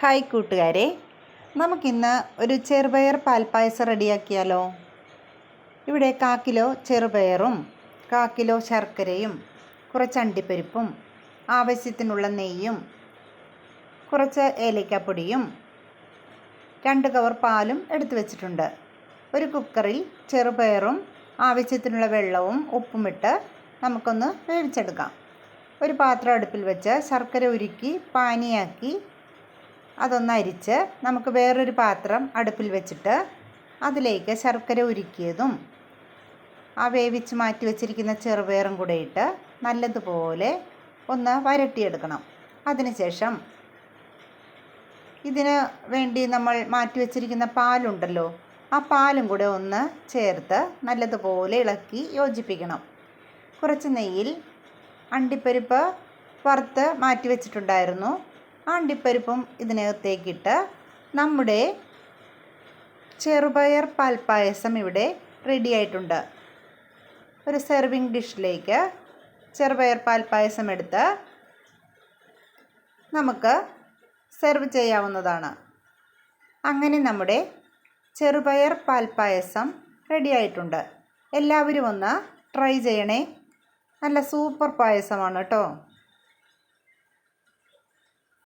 Hi കൂട്ടുകാരെ നമുക്കിന്ന് ഒരു ചെറുപയർ പാൽപ്പായസം റെഡിയാക്കിയാലോ? ഇവിടെ കാക്കിലോ കിലോ ചെറുപയറും കാക്കിലോ ശർക്കരയും കുറച്ച് അണ്ടിപ്പരിപ്പും ആവശ്യത്തിനുള്ള നെയ്യും കുറച്ച് ഏലക്കാപ്പൊടിയും രണ്ട് കവർ പാലും എടുത്തു വച്ചിട്ടുണ്ട്. ഒരു കുക്കറിൽ ചെറുപയറും ആവശ്യത്തിനുള്ള വെള്ളവും ഉപ്പുമിട്ട് നമുക്കൊന്ന് വേവിച്ചെടുക്കാം. ഒരു പാത്രം അടുപ്പിൽ വെച്ച് ശർക്കര ഉരുക്കി പാനിയാക്കി അതൊന്ന് അരിച്ച് നമുക്ക് വേറൊരു പാത്രം അടുപ്പിൽ വെച്ചിട്ട് അതിലേക്ക് ശർക്കര ഉരുക്കിയതും ആ വേവിച്ച് മാറ്റി വെച്ചിരിക്കുന്ന ചെറുപയറും കൂടെ ഇട്ട് നല്ലതുപോലെ ഒന്ന് വരട്ടിയെടുക്കണം. അതിനുശേഷം ഇതിന് വേണ്ടി നമ്മൾ മാറ്റി വെച്ചിരിക്കുന്ന പാലുണ്ടല്ലോ ആ പാലും കൂടെ ഒന്ന് ചേർത്ത് നല്ലതുപോലെ ഇളക്കി യോജിപ്പിക്കണം. കുറച്ച് നെയ്യിൽ അണ്ടിപ്പരിപ്പ് വറുത്ത് മാറ്റി വെച്ചിട്ടുണ്ടായിരുന്നു. അണ്ടിപ്പരിപ്പും ഇതിനകത്തേക്കിട്ട് നമ്മുടെ ചെറുപയർ പാൽപ്പായസം ഇവിടെ റെഡി ആയിട്ടുണ്ട്. ഒരു സെർവിങ് ഡിഷിലേക്ക് ചെറുപയർ പാൽപ്പായസം എടുത്ത് നമുക്ക് സെർവ് ചെയ്യാവുന്നതാണ്. അങ്ങനെ നമ്മുടെ ചെറുപയർ പാൽപ്പായസം റെഡി ആയിട്ടുണ്ട്. എല്ലാവരും ഒന്ന് ട്രൈ ചെയ്യണേ. നല്ല സൂപ്പർ പായസമാണ് കേട്ടോ.